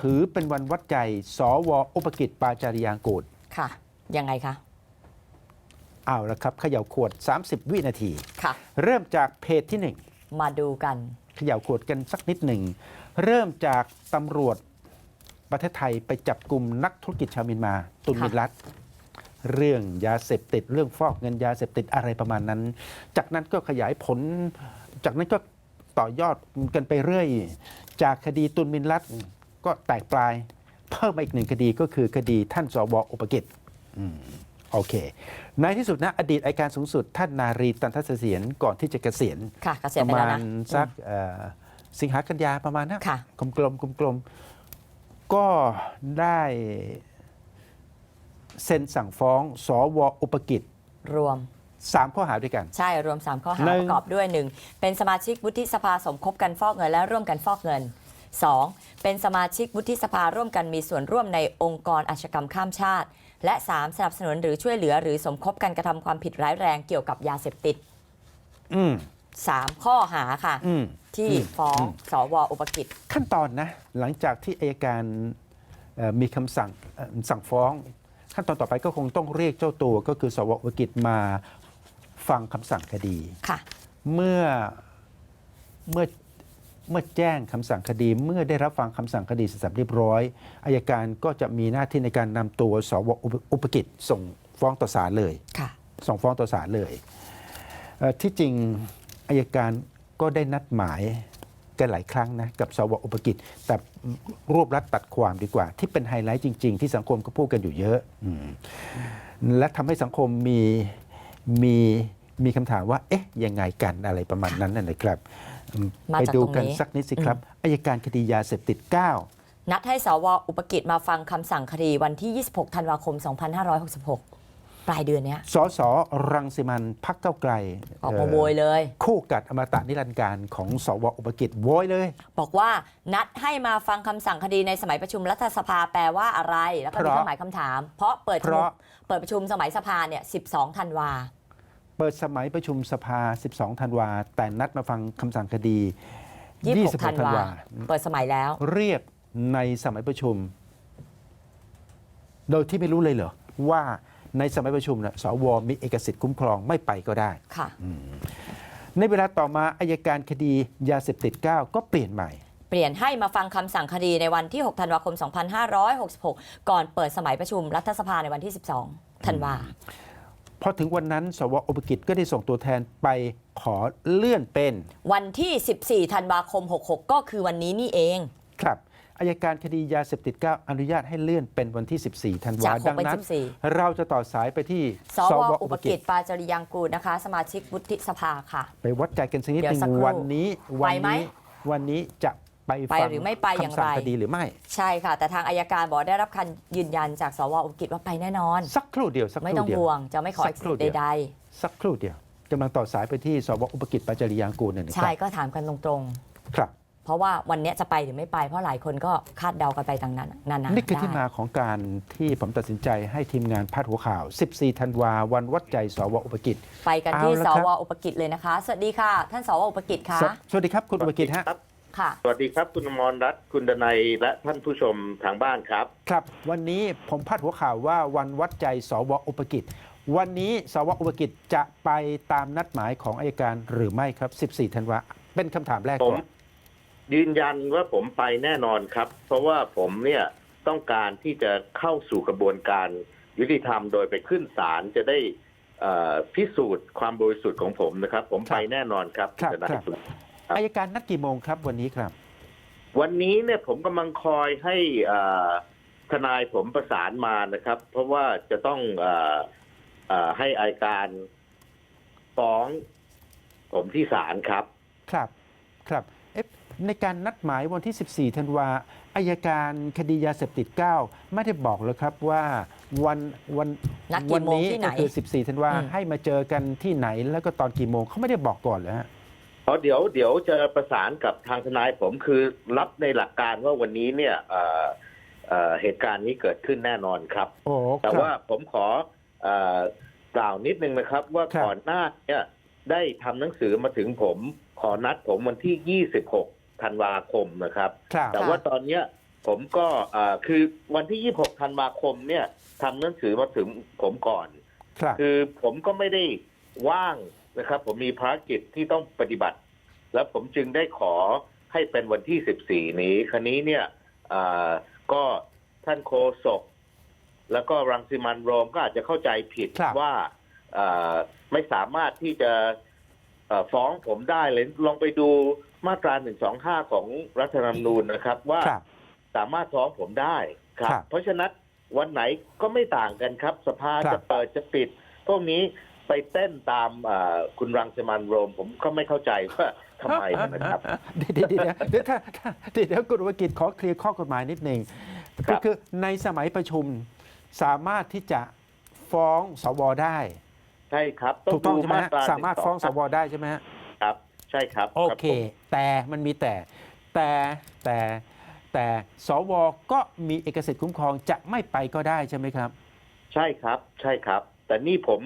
ถือเป็นวันวัดใจ สวอุปกิจปาจาริยางกูลค่ะ ยังไงคะเอาละครับเขย่าขวด 30 วินาที ค่ะ เริ่มจากเพจที่ มาดูกัน1 เขย่าขวดกันสักนิดหนึ่ง เริ่มจากตำรวจประเทศไทยไปจับกลุ่มนักธุรกิจชาวเมียนมา ตุนค่ะมินรัตเรื่องยาเสพติด เรื่องฟอกเงินยาเสพติดอะไรประมาณนั้น จากนั้นก็ขยายผล จากนั้นก็ต่อยอดกันไปเรื่อย จากคดีตุนมินรัต ก็แตกปลาย เพิ่มมาอีกหนึ่งคดีก็คือคดีท่านสวอุปกิจอืมโอเค ในที่สุดนะ อดีตอัยการสูงสุด ท่านนารีตันทัศเสียนก่อนที่จะเกษียณค่ะเกษีปยณระไปมาแล้วณนะสักอืมเอ่อสิงหากันยาประมาณนะค่ะกลมกลมกลมกลมๆก็ได้เซ็นสั่งฟ้อง สวอุปกิจรวมสามข้อหาด้วยกัน ใช่รวม 3 ข้อหาหนึ่ปงระกอบด้วย 1. เป็นสมาชิกวุฒิสภาสมคบกันฟอกเงินและร่วมกันฟอกเงิน 2. เป็นสมาชิกวุฒิสภาร่วมกันมีส่วนร่วมในองค์กรอาชญากรรมข้ามชาติ และ 3. สนับสนุนหรือช่วยเหลือหรือสมคบกันกระทำความผิดร้ายแรงเกี่ยวกับยาเสพติด อืม 3 ข้อหาค่ะ อืม ที่อืมฟ้องอืมสวอุปกิจ ขั้นตอนนะ หลังจากที่อายการเอ่อมีคำสั่งเอ่อสั่งฟ้อง ขั้นตอนต่อไปก็คงต้องเรียกเจ้าตัวก็คือสวอุปกิจมาฟังคำสั่งคดี ค่ะ เมื่อเมื่อ เมื่อแจ้งคำสั่งคดีเมื่อได้รับฟังคำสั่งคดีเสร็จสับเรียบร้อยอายการก็จะมีหน้าที่ในการนำตัวสวอุปอุปกิจส่งฟ้องต่อศาลเลยค่ะ ส่งฟ้องต่อศาลเลยเอ่อที่จริงอายการก็ได้นัดหมายกันหลายครั้งนะกับสวอุปกิจ แต่รวบรัดตัดความดีกว่า ที่เป็นไฮไลท์จริง ๆ ที่สังคมก็พูดกันอยู่เยอะอืมและทำให้สังคมมีมีมีคำถามว่า เอ๊ะยังไงกันอะไรประมาณนั้นน่ะนะครับอืมมา ไปจากดูตรงนี้กันสักนิดสิครับอายการคดียาเสพติด 9 นัดให้สวอุปกิจมาฟังคำสั่งคดีวันที่ 26 ธันวาคม 2566 ปลายเดือนเนี้ยสสรังสิมันพักเก้าวไกล ออกมาเโวยเลย คู่กัดอมตะนิรันดร์การของสวอุปกิจโวยเลย บอกว่านัดให้มาฟังคำสั่งคดีในสมัยประชุมรัฐสภาแปลว่าอะไร แล้วก็มีเพราะเครื่องหมายคำถาม เพราะเปิดเพราะเปิดประชุมสมัยสภาเนี่ย 12 ธันวาเปิดสมัยประชุมสภา 12 ธันวา แต่นัดมาฟังคำสั่งคดี 26ธันวา เปิดสมัยแล้ว เรียกในสมัยประชุม โดยที่ไม่รู้เลยเหรอ ว่าในสมัยประชุมนะสวมีเอกสิทธิ์คุ้มครองไม่ไปก็ได้ ค่ะ ในเวลาต่อมาอายการคดียาเสพติด 9 ก็เปลี่ยนใหม่ เปลี่ยนให้มาฟังคำสั่งคดีในวันที่ 6 ธันวาคม 2566 ก่อนเปิดสมัยประชุมรัฐสภาในวันที่ 12 ธันวา พอถึงวันนั้น สวอุปกิจก็ได้ส่งตัวแทนไปขอเลื่อนเป็น วันที่ 14 ธันวาคม 66 ก็คือวันนี้นี่เอง ครับอายการคดียาเสพติด 9 อนุญาตให้เลื่อนเป็นวันที่ 14 ธันวาจากหกดังเป็นนั้น14เราจะต่อสายไปที่สวอุปกิจปาจริยังกูลนะคะ สมาชิกวุฒิสภาค่ะ ไปวัดใจกันสักนิดเดี๋หยวนึ่งสักครู่วันนี้ วัไปไหมนี้ วันนี้จะ ไปไปฟังหรือไม่ไปอย่างไรคำสั่งคดีหรือไม่ ใช่ค่ะ แต่ทางอายการบอกได้รับการยืนยันจากสวอุปกิจว่าไปแน่นอน สักครู่เดียวสักคไม่รู่ต้องเดียว ห่วงจะไม่ขอสัเอกกครู่สิทเดียวธิ์ใดสักครู่เดียวกำลังต่อสายไปที่สวอุปกิจปัจจริยางกูลเนี่ยนะๆคใช่รับก็ถามกันตรงครับ ๆ เพราะว่าวันเนี้ยจะไปหรือไม่ไป เพราะหลายคนก็คาดเดากันไปต่างนั้นนานานี่คือที่ได้มาของการที่ผมตัดสินใจให้ทีมงานพาดหัวข่าว 14 ธันวาวันวัดใจสวอุปกิจ ไปกันที่เอาละสครับ วอุปกิจเลยนะคะ สวัสดีค่ะ ท่านสวอุปกิจค่ะสวสวัสดีครับคุณอุปกิจฮะครับ ค่ะ สวัสดีครับคุณอมรรัตน์คุณดนัยและท่านผู้ชมทางบ้านครับ ครับ วันนี้ผมพาดหัวข่าวว่าวันวัดใจสวอุปกิจ วันนี้สวอุปกิจจะไปตามนัดหมายของอายการหรือไม่ครับ 14 ธันวาเป็นคำถามแรกผก่มอนยืนยันว่าผมไปแน่นอนครับ เพราะว่าผมเนี่ยต้องการที่จะเข้าสู่กระบวนการยุติธรรมโดยไปขึ้นศาลจะได้เอ่อพิสูจน์ความบริสุทธิ์ของผมนะครับ ผมไปแน่นอนครับครับณดนัยครับคุณ อายการนัดกี่โมงครับวันนี้ครับ วันนี้เนี่ยผมกำลังคอยให้เอ่อทนายผมประสานมานะครับ เพราะว่าจะต้องเอ่อเอ่อให้อายการฟ้องผมที่ศาลครับ ครับ ครับเอ๊ะในการนัดหมายวันที่ 14 ธันวาอายการคดียาเสพติด 9 ไม่ได้บอกเลยครับว่าวันวันนัดกี่วัโมงนี้ที่ไหนก็คือ 14 ธันวาอืมให้มาเจอกันที่ไหนแล้วก็ตอนกี่โมงเขาไม่ได้บอกก่อนเลยฮะ เพราะเดี๋ยวเดี๋ยวจะประสานกับทางทนายผมคือรับในหลักการว่าวันนี้เนี่ยเอ่อเอ่อเหตุการณ์นี้เกิดขึ้นแน่นอนครับ โอ้แต่ครับ ว่าผมขอเอ่อกล่าวนิดนึงนะครับ ว่าครับ ก่อนหน้าเนี่ยได้ทำหนังสือมาถึงผม ขอนัดผมวันที่ 26ธันวาคมนะครับ ครับ แต่ว่าตอนเนี้ยผมก็เอ่อคือวันที่ 26ธันวาคมเนี่ยทำหนังสือมาถึงผมก่อน ครับ คือผมก็ไม่ได้ว่าง นะครับ ผมมีภารกิจที่ต้องปฏิบัติ แล้วผมจึงได้ขอให้เป็นวันที่ 14 นี้คราวนี้เนี่ยเอ่อก็ท่านโคศก แล้วก็รังสิมันต์โรมก็อาจจะเข้าใจผิดครับว่าเอ่อไม่สามารถที่จะเอ่อฟ้องผมได้เลยลองไปดูมาตรา 125 ของรัฐธรรมนูญนะครับ ว่าครับสามารถฟ้องผมได้ครับครับ เพราะฉะนั้นวันไหนก็ไม่ต่างกันครับ สภาครับจะเปิดจะปิด พวกนี้ ไปเต้นตามเอ่อคุณรังสมันต์โรม ผมก็ไม่เข้าใจว่าทำไมนะครับ เดี๋ยวเดี๋ยวเดี๋ยวเดี๋ยวถ้าถ้าเดี๋ยวเดี๋ยวคุณวกิจขอเคลียร์ข้อกฎหมายนิดหนึ่งครัก็บ คือในสมัยประชุมสามารถที่จะฟ้องสวได้ ใช่ครับถูกต้องใช่ไหมดูฮะตสามารถฟ้องสวได้ใช่ไหมฮะ ครับ ใช่ครับโอรับเค ผมแต่มันมีแต่แต่แต่แต่สวก็มีเอกสิทธิ์คุ้มครองจะไม่ไปก็ได้ใช่ไหมครับ ใช่ครับ ใช่ครับ แต่นี่ผม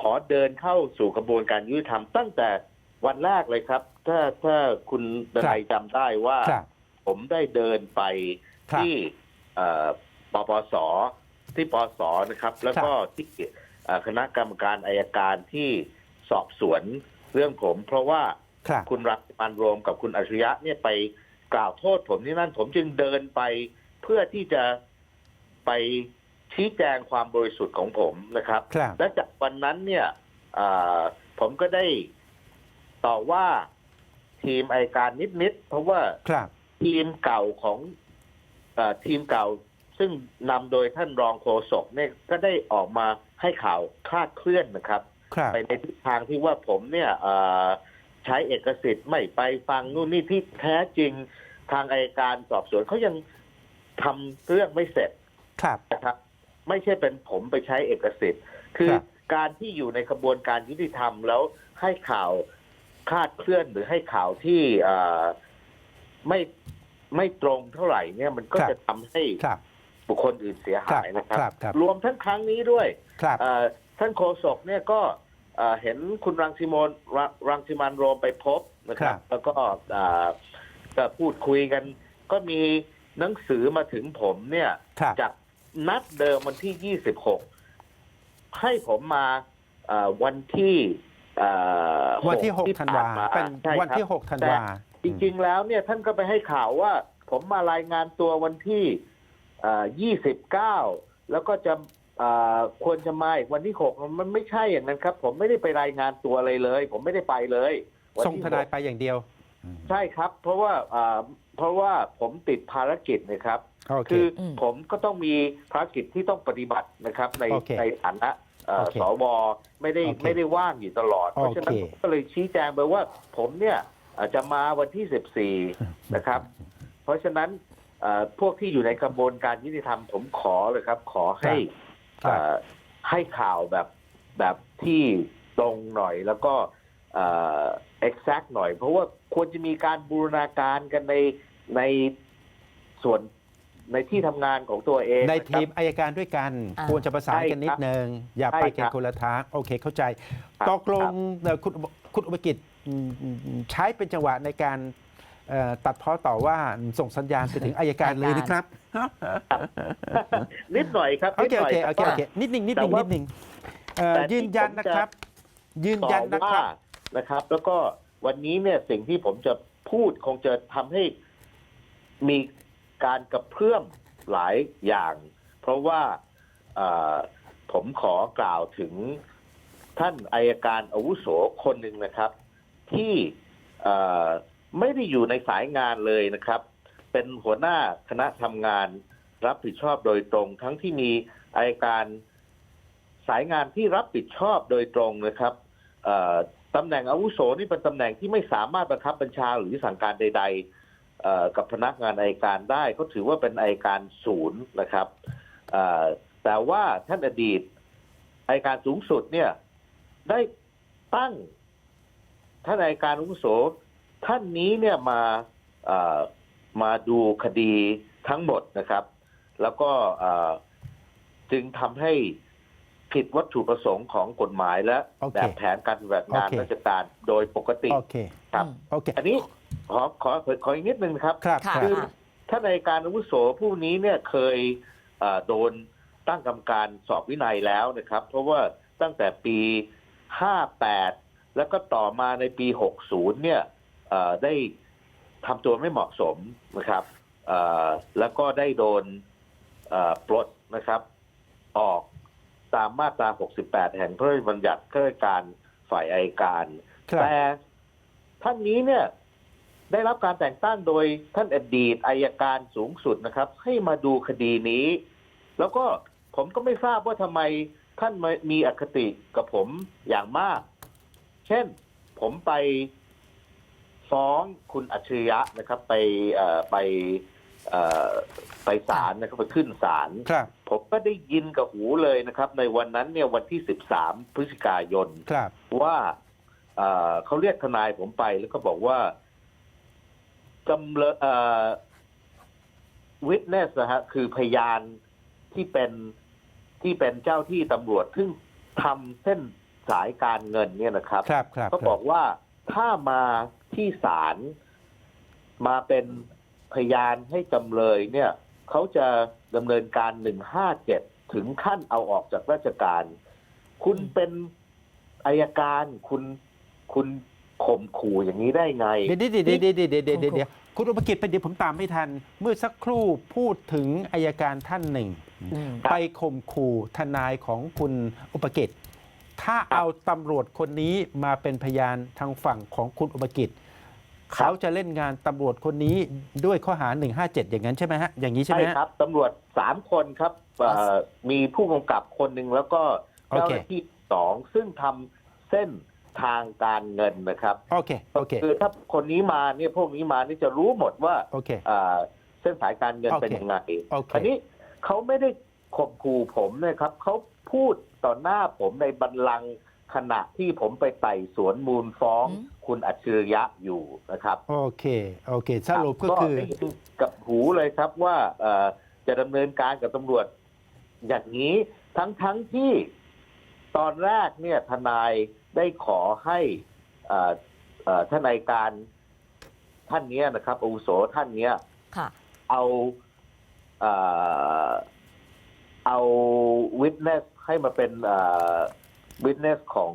ขอเดินเข้าสู่กระบวนการยุติธรรมตั้งแต่วันแรกเลยครับ ถ้าถ้าคุณดนัยจำได้ว่า ครับผมได้เดินไปครับที่เอ่อปปสที่ปสนะครับ แล้วก็ที่เอ่อคณะกรรมการอายการที่สอบสวนเรื่องผม เพราะว่าครับ คุณรักมันโรมกับคุณอัจฉริยะเนี่ยไปกล่าวโทษผมที่นั่นผมจึงเดินไปเพื่อที่จะไป ชี้แจงความบริสุทธิ์ของผมนะครับ ครับและจากวันนั้นเนี่ยอ่าผมก็ได้ต่อว่าทีมอายการนิดๆเพราะว่าครับ ทีมเก่าของเออทีมเก่า ซึ่งนำโดยท่านรองโฆษกเนี่ยก็ได้ออกมาให้ข่าวคลาดเคลื่อนนะครับ ครับ ไปในทิศทางที่ว่าผมเนี่ยเอ่อใช้เอกสิทธิ์ไม่ไปฟังนู่นนี่ที่แท้จริงทางอายการสอบสวนเขายังทำเรื่องไม่เสร็จครับ นะครับ ไม่ใช่เป็นผมไปใช้เอกสิทธิ์ คือครับการที่อยู่ในกระบวนการยุติธรรมแล้วให้ข่าวคลาดเคลื่อนหรือให้ข่าวที่เอ่อไม่ไม่ตรงเท่าไหร่เนี่ยมันก็ครับ จะทำให้ครับ บุคคลอื่นเสียหายนะครับครับครับ รวมทั้งครั้งนี้ด้วย ครับ เอ่อท่านโฆษกเนี่ยก็เอ่อเห็นคุณรังสิมนรังรังสิมันโรมไปพบนะครับครับแล้วก็เอ่อก็พูดคุยกัน ก็มีหนังสือมาถึงผมเนี่ย ครับ จาก นัดเดิมวันที่ 26 ให้ผมมาเอ่อวันที่เอ่อวันที่หก6ธันวาผ่มเป็นใช่วันที่ครับ6ธันวาจริงๆแล้วเนี่ยท่านก็ไปให้ข่าวว่า ผมมารายงานตัววันที่เอ่อ29 แล้วก็จะเอ่อควรจะมาอีกวันที่ 6 มันไม่ใช่อย่างนั้นครับ ผมไม่ได้ไปรายงานตัวอะไรเลย ผมไม่ได้ไปเลยวันส่งที่ทนายหกไปอย่างเดียว ใช่ครับ เพราะว่าเอ่อเพราะว่าผมติดภารกิจนะครับโอเคคืออมผมก็ต้องมีภารกิจที่ต้องปฏิบัตินะครับ ในโอเคในฐานะเอ่อโอเคสวไม่ได้โอเคไม่ได้ว่างอยู่ตลอด เพราะฉะนั้นโอเคผมก็เลยชี้แจงไปว่า ผมเนี่ยอาจจะมาวันที่ 14 นะครับ เพราะฉะนั้นเอ่อพวกที่อยู่ในกระบวนการยุติธรรมผมขอเลยครับ ขอให้ครับเอ่อให้ข่าวแบบแบบที่ตรงหน่อยแล้วก็เอ่อ exact หน่อย เพราะว่าควรจะมีการบูรณาการกันในในส่วน ในที่ทำงานของตัวเองในนะครับทีมอายการด้วยกันอ่าควรจะประสานกันนิดใช่ครับนึงอย่าใช่ไปครักันบคนละทางโอเคเข้าใจครับตกลงครับเอ่อคุณคุณอุปกิจอืมอืมใช้เป็นจังหวะในการเอ่อตัดเพ้อต่อว่าส่งสัญญาณไปถึงอายการเลยนะครับ นิดหน่อยครับโอเคนิดโอหน่ยเคโอเคแต่โอว่าเคนิดหนึ่งนิดหแต่นึ่งว่านิดหนึ่งเอ่อแต่ที่ยืนยันผมนะจะครับ ยืนต่ยันอนะคว่ารับนะครับ แล้วก็วันนี้เนี่ยสิ่งที่ผมจะพูดคงจะทำให้มี การกระเพื่อมหลายอย่าง เพราะว่าผมขอกล่าวถึงท่านอายการอาวุโสคนหนึ่งนะครับ ที่ไม่ได้อยู่ในสายงานเลยนะครับ เป็นหัวหน้าคณะทำงานรับผิดชอบโดยตรง ทั้งที่มีอายการสายงานที่รับผิดชอบโดยตรงนะครับตำแหน่งอาวุโสนี่เป็นตำแหน่งที่ไม่สามารถบังคับบัญชาหรือสั่งการใด ๆ กับพนักงานอายการได้เขาถือว่าเป็นอายการศูนย์นะครับเอ่อแต่ว่าท่านอดีตอายการสูงสุดเนี่ย ได้ตั้งท่านอายการอาวุโสท่านนี้เนี่ยมาเอ่อมาดูคดีทั้งหมดนะครับ แล้วก็เอ่อจึงทำให้ผิดวัตถุประสงค์ของกฎหมายและโอเคแบบแผนการปฏิบัติงานโอเคราชการโดยปกติโอเคครับอืมโอเคอันนี้ ขอขอขออีกนิดนึงนะครับครับค่ะครับคือท่านในายการอาวุโสผู้นี้เนี่ยเคยเอ่อโดนตั้งกรรมการสอบวินัยแล้วนะครับ เพราะว่าตั้งแต่ปี 58 แล้วก็ต่อมาในปี 60 เนี่ยเอ่อได้ทำตัวไม่เหมาะสมนะครับเอ่อแล้วก็ได้โดนเอ่อปลดนะครับ ออกตามมาตรา 68 แห่งพระราชบัญญัติข้าราชการฝ่ายอายการ ครับ แต่ท่านนี้เนี่ย ได้รับการแต่งตั้งโดยท่านอดีตอายการสูงสุดนะครับ ให้มาดูคดีนี้ แล้วก็ผมก็ไม่ทราบว่าทำไมท่านมามีอคติกับผมอย่างมาก เช่นผมไปฟ้องคุณอัจฉริยะนะครับ ไปเอ่อไปเอ่อไปศาลนะครับไปขึ้นศาลครับผมก็ได้ยินกับหูเลยนะครับ ในวันนั้นเนี่ยวันที่13พฤศจิกายนครับว่าเอ่อเขาเรียกทนายผมไปแล้วก็บอกว่า จำเลยเอ่อ witness นะฮะคือพยานที่เป็นที่เป็นเจ้าที่ตำรวจซึ่งทำเส้นสายการเงินเนี่ยนะครับครับครับก็บอกว่าถ้ามาที่ศาลมาเป็นพยานให้จำเลยเนี่ยเขาจะดำเนินการหนึ่งห้าเจ็ดถึงขั้นเอาออกจากราชการ คุณเป็นอายการคุณคุณ ข่มขู่อย่างนี้ได้ไง เดี๋ยวเดี๋ยวเดี๋ยวเดี๋ยวเดี๋ยวเดี๋ยวเดี๋ยวเดี๋ยวคุณอุปกิจไปเดี๋ยวผมตามไม่ทัน เมื่อสักครู่พูดถึงอายการท่านหนึ่ง อืมครับไปข่มขู่ทนายของคุณอุปกิจ ถ้าเอาตำรวจคนนี้มาเป็นพยานทางฝั่งของคุณอุปกิจเขาจะเล่นงานตำรวจคนนี้ด้วยข้อหา 157 อย่างนั้นใช่ไหมฮะ อย่างนี้ใช่ใช่ไหมฮะ ครับตำรวจสามคนครับเอ่อมีผู้กำกับคนหนึ่งแล้วก็โอเค เจ้าหน้าที่สองซึ่งทำเส้น ทางการเงินนะครับโอเคโอเคคือถ้าคนนี้มาเนี่ยพวกนี้มานี่จะรู้หมดว่าโอเคอ่าเส้นสายการเงินโอเคเป็นยังไงโอเคอันนี้เขาไม่ได้ข่มขู่ผมนะครับเขาพูดต่อหน้าผมในบัลลังก์ขณะที่ผมไปไต่สวนมูลฟ้องอืมคุณอัจฉริยะอยู่นะครับ โอเค โอเคสรุปก็คือได้ยินกับหูเลยครับว่าเอ่อจะดำเนินการกับตำรวจอย่างนี้ทั้งทั้งที่ตอนแรกเนี่ยทนาย ได้ขอให้เอ่อเอ่อทนายการท่านเนี้ยนะครับอาวุโสท่านเนี้ยค่ะเอาเอ่อเอาวิทเนสให้มาเป็นวิทเนสของ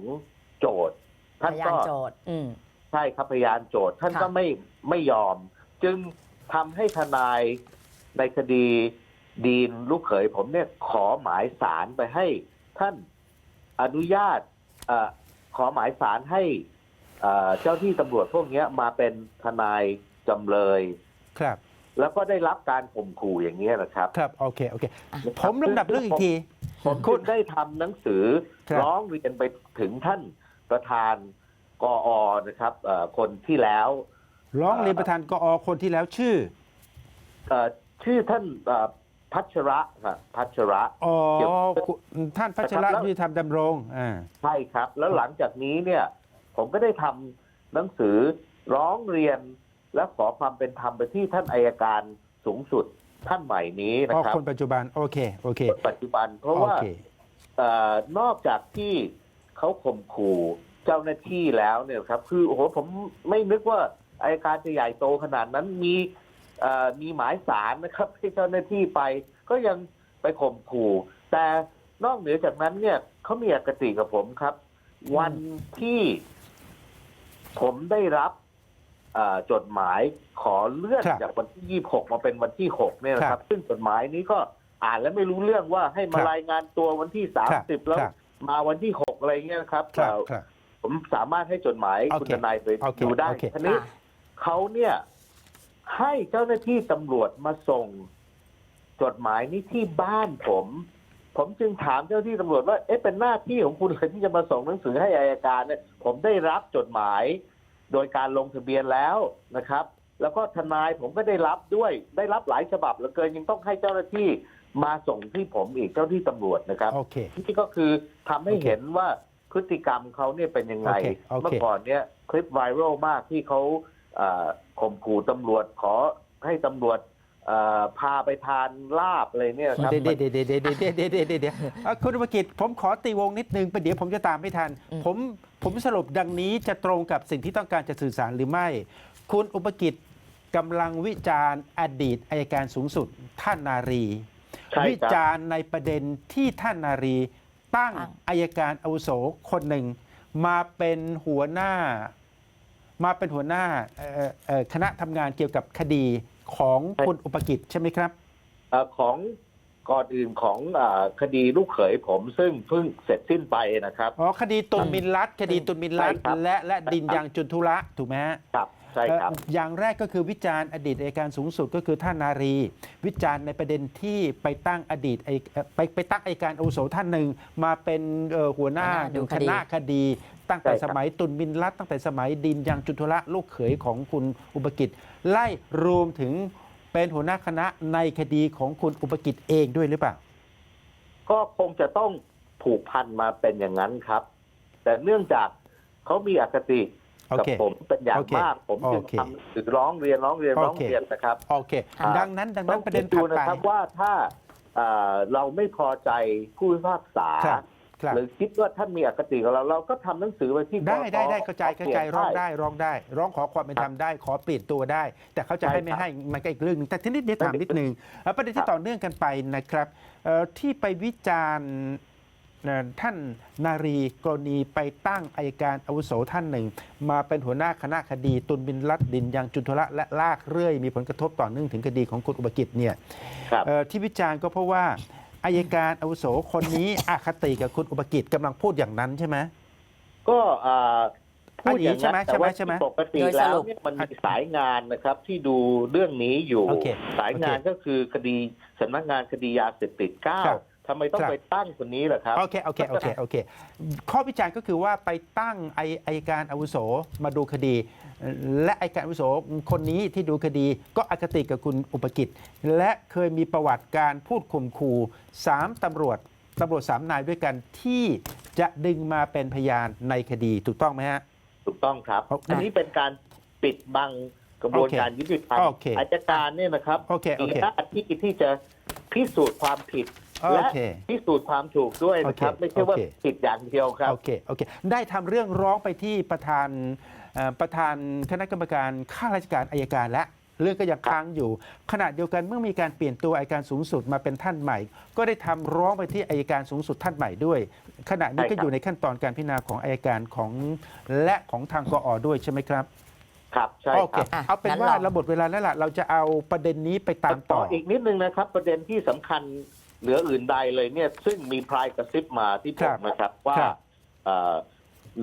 โจทย์พท่านยานก็โจทย์อืมใช่ครับพยานโจทย์ท่านค่ะก็ไม่ไม่ยอม จึงทำให้ทนายในคดีดีนลูกเขยผมเนี่ยขอหมายสารไปให้ท่านอนุญาตเออ ขอหมายสารให้เอ่อเจ้าที่ตำรวจพวกเนี้ยมาเป็นทนายจำเลยครับ แล้วก็ได้รับการข่มขู่อย่างนี้ยนะครับ ครับโอเคโอเคนะครับผมลำดับเรื่องอีกทีผมคุคุณณได้ทำหนังสือครับร้องเรียนไปถึงท่านประธานกออนะครับเอ่อคนที่แล้ว ร้องเรียนประธานกอคนที่แล้วชื่อเอ่อชื่อท่านเอ่อ พัชระครับพัชระ อ๋อเกี่ยวคุณท่านพัชระนะครับแล้ว ยุติธรรมดำรงอ่าใช่ครับ แล้วหลังจากนี้เนี่ย ผมก็ได้ทำหนังสือร้องเรียน และขอความเป็นธรรมไปที่ท่านอายการสูงสุดท่านใหม่นี้นะอ๋อครับคนปัจจุบัน โอเค โอเคปัจจุบันเพราะโอว่าเค เอ่อนอกจากที่เขาข่มขู่เจ้าหน้าที่แล้วเนี่ยครับ คือโอ้โหผมไม่นึกว่าอายการจะใหญ่โตขนาดนั้นมีเอ่อ มีหมายสารนะครับให้เจ้าหน้าที่ไป ก็ยังไปข่มขู่ แต่นอกเหนือจากนั้นเนี่ยเขามีอคติกับผมครับ วันที่ผมได้รับเอ่อจดหมายขอเลื่อนครับจากวันที่ 26 มาเป็นวันที่ 6 เนี่ยนะคครัรับบซึ่งจดหมายนี้ก็อ่านแล้วไม่รู้เรื่องว่าให้มาครับรายงานตัววันที่ครับ30 แล้วครับมาวันที่ 6 อะไรเงี้ยนะครับครับเอ่อครับผมสามารถให้จดหมายโอคุณเคทนายไปโอเคดูได้โอเคทีนี้ค่ะเขาเนี่ย ให้เจ้าหน้าที่ตำรวจมาส่งจดหมายนี้ที่บ้านผม ผมจึงถามเจ้าหน้าที่ตำรวจว่า เอ๊ะเป็นหน้าที่ของคุณเหรอที่จะมาส่งหนังสือให้อายการเนี่ย ผมได้รับจดหมาย โดยการลงทะเบียนแล้วนะครับ แล้วก็ทนายผมก็ได้รับด้วย ได้รับหลายฉบับเหลือเกินยังต้องให้เจ้าหน้าที่มาส่งที่ผมอีกเจ้าหน้าที่ตำรวจนะครับโอเคนี่ก็คือทำให้โอเคเห็นว่าพฤติกรรมเขาเนี่ยเป็นยังไงโอเคโอเคเมื่อก่อนเนี่ยคลิปไวรัลมากที่เขาเอ่อ ข่มขู่ตำรวจขอให้ตำรวจเอ่อพาไปทานลาบอะไรเนี่ยครับเดี๋ยวเดี๋ยวเดี๋ยวเดี๋ยวเดี๋ยวเดี๋ยวเดี๋ยวเดี๋ยวเดี๋ยวอะคุณอุปกิจผมขอตีวงนิดนึงประเดี๋ยวผมจะตามไม่ทัน อืม ผมผมสรุปดังนี้จะตรงกับสิ่งที่ต้องการจะสื่อสารหรือไม่ คุณอุปกิจกำลังวิจารณ์อดีตอายการสูงสุด ท่านนารี ใช่ครับวิจารณ์ในประเด็นที่ท่านนารี ตั้งตั้ง อายการอาวุโสคนหนึ่ง มาเป็นหัวหน้า มาเป็นหัวหน้าเอ่อเอ่อคณะทำงานเกี่ยวกับคดีของคุณอุปกิจใช่ไหมครับเอ่อของก่อนอื่นของอาคดีลูกเขยผมซึ่งเพิ่งเสร็จสิ้นไปนะครับอ๋อคดีตุนมินลัดคดีตุนมินลัดใช่ครับและและดินยางจุนทุระถูกไหมฮะครับใช่ครับเอ่ออย่างแรกก็คือวิจารณ์อดีตอัยการสูงสุดก็คือท่านนารี วิจารณ์ในประเด็นที่ไปตั้งอดีตไอเอ่อไปไปตั้งอัยการอาวุโสท่านหนึ่งมาเป็นเอ่อหัวหน้าหัวหน้าดูคคดีณะคดี ตั้งแต่ใช่ครับสมัยตุนมินลัดตั้งแต่สมัยดินยางจุนทุระลูกเขยของคุณอุปกิจ ไล่รวมถึงเป็นหัวหน้าคณะในคดีของคุณอุปกิจเองด้วยหรือเปล่า ก็คงจะต้องผูกพันมาเป็นอย่างนั้นครับ แต่เนื่องจากเขามีอคติโอกับเคผมเป็นอย่างโอเคมากผมจึงโอเคทำถึงร้องเรียนร้องเรียนโอเคร้องเรียนนะครับโอเคอ่าดังนั้นดังต้นั้อนงประเด็คินดดูถัดนะไปครับว่าถ้าเอ่อเราไม่พอใจผู้พิพากษาครับครับ หรือคิดว่าท่านมีอคติกับเราเราก็ทำหนังสือไปที่ได้กตได้ได้เข้าใจขเข้าปลี่ใจยนร้องได้ได้ร้องได้ ร้องขอความเป็นธรรมได้ขอเปลี่ยนตัวได้ แต่เขาจะใช่ให้ไม่ครับให้มันก็อีกเรื่องหนึงแต่ทีนี้เดี๋ยวถามไม่นิดนึงเอ่อประเด็นครัที่บต่อเนื่องกันไปนะครับเอ่อที่ไปวิจารณ์เอ่อท่านนารีกรณีไปตั้งอายการอาวุโสท่านหนึ่ง มาเป็นหัวหน้าคณะคดี ตุนบินลัดดินยางจุนทระและลากเรื่อย มีผลกระทบต่อเนื่องถึงคดีของคุณอุปกิจเนี่ยครับเอ่อที่วิจารณ์ก็เพราะว่า อายการอาวุโสคนนี้อคติกับคุณอุปกิจกำลังพูดอย่างนั้นใช่ไหม ก็อ่าพูดอย่างใช่ไหมนั้นใช่แต่ไหมว่าใช่ไหมปกติโดยสแล้วรุปเนี่ยมันมีสายงานนะครับ ที่ดูเรื่องนี้อยู่โอเคสายงานโอเคก็คือคดีสำนักงานคดียาเสพติดเก้าครับ ทำไมต้องครับ ไปตั้งคนนี้ล่ะครับ โอเคโอเคโอเคโอเค ข้อวิจารณ์ก็คือว่าไปตั้งไอไอยการอาวุโสมาดูคดี และไอการอาวุโสคนนี้ที่ดูคดีก็อคติกับคุณอุปกิจ และเคยมีประวัติการพูดข่มขู่สามตำรวจตำรวจสามนายด้วยกันที่จะดึงมาเป็นพยานในคดีถูกต้องไหมฮะ ถูกต้องครับโอเคอันนี้เป็นการปิดบังกระบวนการยุติธรรมโอเคอายการเนี่ยนะครับโอเคโอมีเค หน้าที่ที่จะพิสูจน์ความผิดโอ และเคพิสูจน์ความถูกด้วยนะครับ โอเคไม่ใช่ว่าโอเค ผิดอย่างเดียวครับ โอเค โอเค ได้ทำเรื่องร้องไปที่ประธานเอ่อประธานคณะกรรมการข้าราชการอายการและ เรื่องก็ยังค้างอยู่ ขณะเดียวกันเมื่อมีการเปลี่ยนตัวอายการสูงสุดมาเป็นท่านใหม่ ก็ได้ทำร้องไปที่อายการสูงสุดท่านใหม่ด้วย ขณะนี้ใช่ก็ครับ อยู่ในขั้นตอนการพิจารณาของอายการของและของทางกอด้วยใช่ไหมครับ ครับใช่โอคเครับอะเอาเป็นงั้นว่าลองเราหมดเวลาแล้วล่ะ เราจะเอาประเด็นนี้ไปตามต่ออีกนิดนึงนะครับ ประเด็นที่สำคัญ เหนืออื่นใดเลยเนี่ยซึ่งมีพรายกระซิบมาที่ผครัมบนะครับ ว่าครับเอ่อ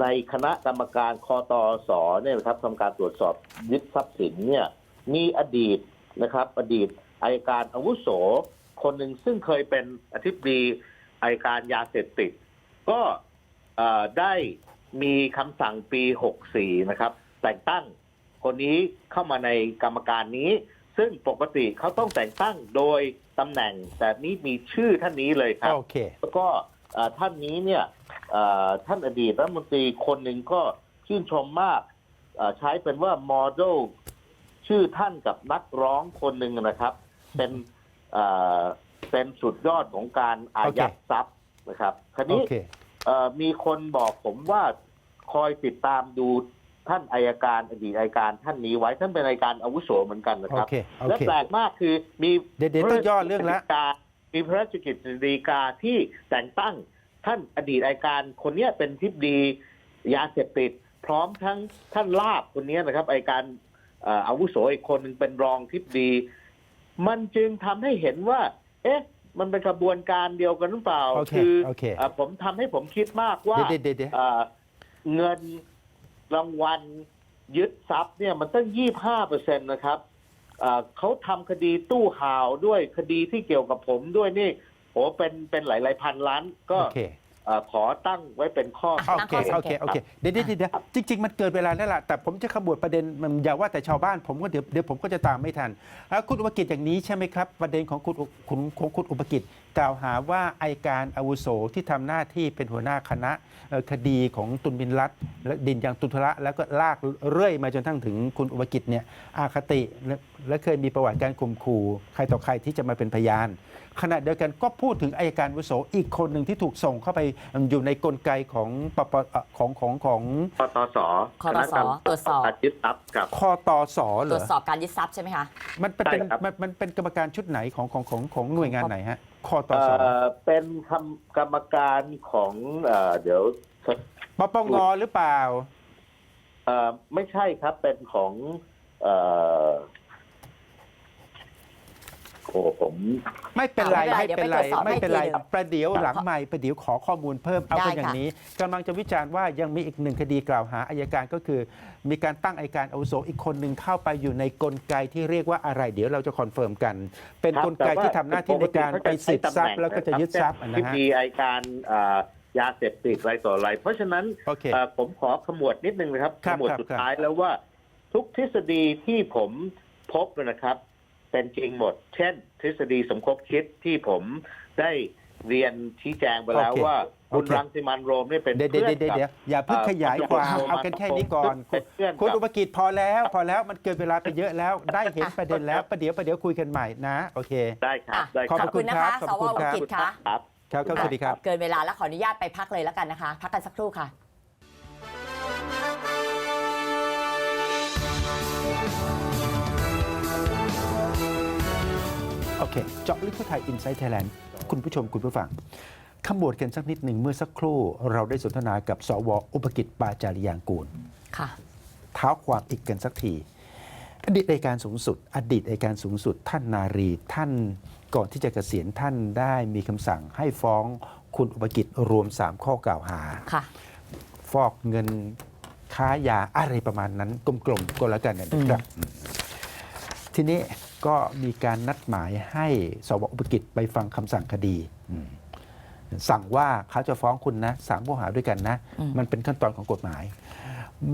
ในคณะกรรมการคอตอสเนี่ยนะครับทำการตรวจสอบยึดทรัพย์สินเนี่ยมีอดีตนะครับ อดีตอายการอาวุโส คนหนึ่งซึ่งเคยเป็นอธิบดีอายการยาเสพติด ก็เอ่อได้มีคำสั่งปี 64 นะครับ แต่งตั้งคนนี้เข้ามาในกรรมการนี้ ซึ่งปกติเขาต้องแต่งตั้งโดย ตำแหน่ง แต่นี้มีชื่อท่านนี้เลยครับ โอเค แล้วก็เอ่อท่านนี้เนี่ยเอ่อท่านอดีตรัฐมนตรีคนหนึ่งก็ชื่นชมมากเอ่อใช้เป็นว่าโมเดลชื่อท่านกับนักร้องคนหนึ่งนะครับ เป็นเอ่อเป็นสุดยอดของการอายัดโอเคทรัพย์นะครับ คราวโอนี้เคเอ่อมีคนบอกผมว่าคอยติดตามดู ท่านอายการอดีตอายการท่านนี้ไว้ท่านเป็นอายการอาวุโสเหมือนกันนะโอครับเคโอและเคแปลกมากคือมีเดี๋ยวเดี๋ยวต้องย่อเรื่องละพาราชกิจฎีกามีพระราชกิจฎีกาที่แต่งตั้งท่านอดีตอายการคนเนี้ยเป็นทิบดียาเสพติด พร้อมทั้งท่านลาบคนเนี้ยนะครับอายการเอ่ออาวุโสอีกคนหนึ่งเป็นรองทิบดี มันจึงทำให้เห็นว่า เอ๊ะ มันเป็นกระบวนการเดียวกันหรือเปล่าโอเคคือโอเค เอ่อผมทำให้ผมคิดมากว่า เดี๋ยวเดี๋ยวเดี๋ยว เอ่อเงิน รางวัลยึดทรัพย์เนี่ยมันตั้งยี่ห้าเปอร์เซ็นตนะครับเอ่อเขาทำคดีตู้ห่าวด้วยคดีที่เกี่ยวกับผมด้วยนี่โอ้เป็นเป็นหลายหลายๆพันล้านก็โอเคเอ่อขอตั้งไว้เป็นข้ออะโอเคตั้งข้อสัโองเคเกตโอเคเดี๋ยวเดี๋ยวเดี๋ยวจริง ๆ มันเกิดเวลาแล้วล่ะแต่ผมจะขบวดประเด็นมันอย่าว่าแต่ชาวบ้านผมก็เดี๋ยวเดี๋ยวผมก็จะตามไม่ทันอะคุณอุปกิจอย่างนี้ใช่ไหมครับ ประเด็นของคุณอุคุณของคุณอุปกิจกล่าวหาว่าอายการอาวุโสที่ทำหน้าที่เป็นหัวหน้าคณะเอ่อคดีของตุนบินรัตและดินยางตุนทระแล้วก็ลากเรื่อยมาจนทั้งถึงคุณอุปกิจเนี่ยอาคติและและเคยมีประวัติการข่มขู่ใครต่อใครที่จะมาเป็นพยาน ขณะเดียวกันก็พูดถึงอายการอาวุโสอีกคนหนึ่งที่ถูกส่งเข้าไปอยู่ในกลไกของปปเอ่อของของของปตสคตสตรวจสอบการยึดทรัพย์กับคอตสเหรตรวอจสอบการยึดทรัพย์ใช่ไหมคะมันเป็นใช่เป็นครับมันมันเป็นกรรมการชุดไหนของของของของหน่วยงานไหนฮะ คอตเอ่สอเป็นคำกรรมการของเอ่อเดี๋ยวปปงหรือเปล่า เอ่อไม่ใช่ครับเป็นของเอ่อ โอ้ผม ไม่เป็นไรอ่าไม่ไม่เป็เป็นนไรไรเดี๋ยวไปตรวจสอบไม่เป็นไรให้ทีหนึ่งประเดี๋ยวหลังใหม่ประเดี๋ยวขอข้อมูลเพิ่มเอาได้กันอย่างค่ะนี้กำลังจะวิจารณ์ว่ายังมีอีกหนึ่งคดีกล่าวหาอายการก็คือ มีการตั้งอายการอาวุโสอีกคนหนึ่งเข้าไปอยู่ในกลไกที่เรียกว่าอะไร เดี๋ยวเราจะคอนเฟิร์มกัน เป็นครับกลไกแต่ว่าที่ทำหน้าที่ในการไปสืบทรัพย์แล้วก็จะยึดทรัพย์ที่นะฮะมีอายการเอ่อยาเสพติดอะไรต่ออะไร เพราะฉะนั้นโอเคเอ่อผมขอขมวดนิดนึงนะครับครัขบมวดครับสุดครับท้ายแล้วว่าทุกทฤษฎีที่ผมพบนะครับ เป็นจริงหมด เช่น ทฤษฎีสมคบคิดที่ผมได้เรียนชี้แจงไปแล้วโอเคว่าโอคุณเค รังสิมันต์โรมเนี่ยเป็นเดี๋ยวเดี๋ยวเพื่อนเดี๋ยวกับเดี๋ยวอย่าเพิ่งขยายความเอ่อเอากันแค่นี้ก่อน เป็นเพื่อนกับ คุณอุปกิจพอแล้วพอแล้วมันเกินเวลาไปเยอะแล้ว ได้เห็นประเด็นแล้วประเดี๋ยวประเดี๋ยวคุยกันใหม่นะโอเค ได้ครับอะได้ขอบคขรัอบคุณนะคะขอบสคุวณวครับ กิจค่ะครับครับครับสวัสดีครับ เกินเวลาแล้วขออนุญาตไปพักเลยแล้วกันนะคะ พักกันสักครู่ค่ะ โอเค เจาะลึกทั่วไทยอินไซต์ไทยแลนด์คุณผู้ชมคุณผู้ฟังขมวดกันสักนิดหนึ่งเมื่อสักครู่ เราได้สนทนากับสวอุปกิจปาจาริยางกูลค่ะเท้าความอีกกันสักที อดีตอัยการสูงสุด อดีตอัยการสูงสุด ท่านนารีท่านก่อนที่จะเกษียณท่านได้มีคำสั่งให้ฟ้องคุณอุปกิจรวม 3 ข้อกล่าวหาค่ะฟอกเงินค้ายาอะไรประมาณนั้นกลมๆก็แล้วกันนะครับทีนี้ ก็มีการนัดหมายให้สวอุปกิจไปฟังคำสั่งคดีอืมสั่งว่าเขาจะฟ้องคุณนะสามข้อหาด้วยกันนะอืมมันเป็นขั้นตอนของกฎหมาย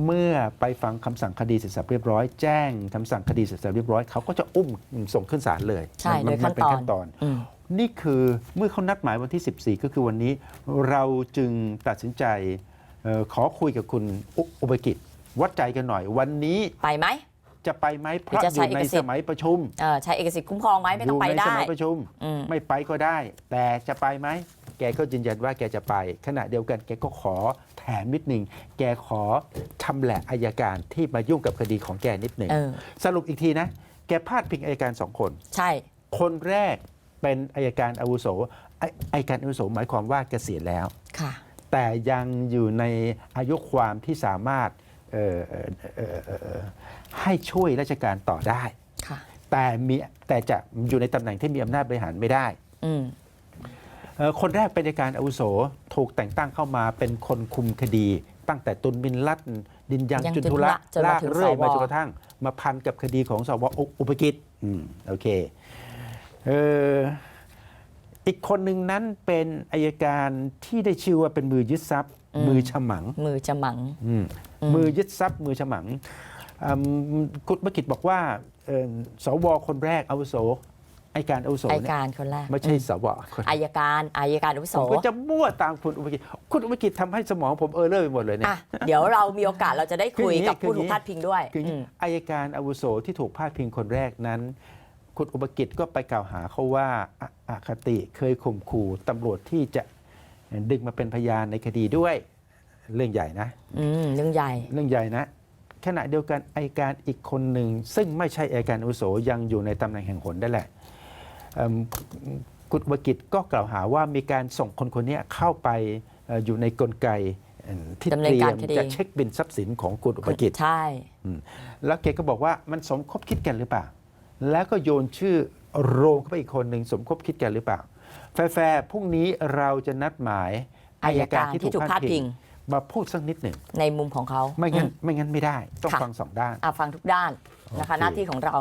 เมื่อไปฟังคำสั่งคดีเสร็จสับเรียบร้อย แจ้งคำสั่งคดีเสร็จสับเรียบร้อยเขาก็จะอุ้มส่งขึ้นศาลเลยใช่มัโดยขั้นเป็ตอนขั้นตอนอืมนี่คือเมื่อเขานัดหมายวันที่ 14 ก็คือวันนี้ เราจึงตัดสินใจเออขอคุยกับคุณอุอุปกิจวัดใจกันหน่อยวันนี้ไปไหม จะไปไหมเพหรือราะจะอใช้ยู่ในเอกสิทธิ์สมัยประชุมเออใช้เอกสิทธิ์คุ้มครองไหมไม่ต้องไปยู่ในได้สมัยประชุมอืมไม่ไปก็ได้ แต่จะไปไหมแกก็ยืนยันว่าแกจะไป ขณะเดียวกันแกก็ขอแถมนิดหนึ่งแกขอชำแหละอายการที่มายุ่งกับคดีของแกนิดหนึ่งเออสรุปอีกทีนะ แกพาดพิงอายการสองคน ใช่ คนแรกเป็นอายการอาวุโสไอ้อายการอาวุโสหมายความว่าเกษียณแล้วค่ะ แต่ยังอยู่ในอายุความที่สามารถ เอ่อเอ่อเอ่อเอ่อเอ่อให้ช่วยราชการต่อได้ค่ะแต่มีแต่จะอยู่ในตำแหน่งที่มีอำนาจบริหารไม่ได้อืมเอ่อคนแรกเป็นอัยการอาวุโสถูกแต่งตั้งเข้ามาเป็นคนคุมคดี ตั้งแต่ตุนบินลัดดินยังยังจุนจุนทุทุระระจนมาลากถึงเรื่อยสวมาจนกระทั่ง มาพันกับคดีของสวอุอุปกิจอืมโอเคเอ่ออีกคนหนึ่งนั้นเป็นอายการที่ได้ชื่อว่าเป็นมือยึดทรัพย์ มือฉมัง มือจะหมังอืมอืมมือยึดทรัพย์มือฉมังอืม คุณประกิตบอกว่าเอ่อสวคนแรกอาวุโสอายการอาวุโสอายเนี่ยการคนแรกไม่ใช่สวคนอายการอายการอาวุโสผมก็จะมั่วตามคุณอุปกิจคุณอุปกิจทำให้สมองผมเออเลอร์ไปหมดเลยเนี่ยอะเดี๋ยวเรามีโอกาสเราจะได้คุยคืออย่างนี้กับผู้คืออย่างนี้ถูกพาดพิงด้วยคืออย่างอืนี้มอายการอาวุโสที่ถูกพาดพิงคนแรกนั้น คุณอุปกิจก็ไปกล่าวหาเขาว่าอะอคติเคยข่มขู่ตำรวจที่จะดึงมาเป็นพยานในคดีด้วย เรื่องใหญ่นะอืมเรื่องใหญ่เรื่องใหญ่นะ ขณะเดียวกันอายการอีกคนหนึ่ง ซึ่งไม่ใช่อายการอาวุโสยังอยู่ในตำแหน่งแห่งหนได้แหละเอิ่มคุณอุปกิจก็กล่าวหาว่ามีการส่งคนคนนี้เข้าไปเอ่ออยู่ในกลไกเอ่อที่ดำเนิเตนรีกายรมคดีจะเช็คบินทรัพย์สินของคุณอุปกิจใช่แล้วแกก็บอกว่ามันสมคบคิดกันหรือเปล่า แล้วก็โยนชื่อโรงเข้าไปอีกคนหนึ่งสมคบคิดกันหรือเปล่า แฟร์ๆพรุ่งนี้เราจะนัดหมายอายการที่ถูกพาดพิง มาพูดสักนิดหนึ่งในมุมของเขาไม่งั้นอืไม่งั้นไม่ได้ต้องค่ะ ฟังสองด้าน อะฟังทุกด้านนะคะ โอเค หน้าที่ของเรา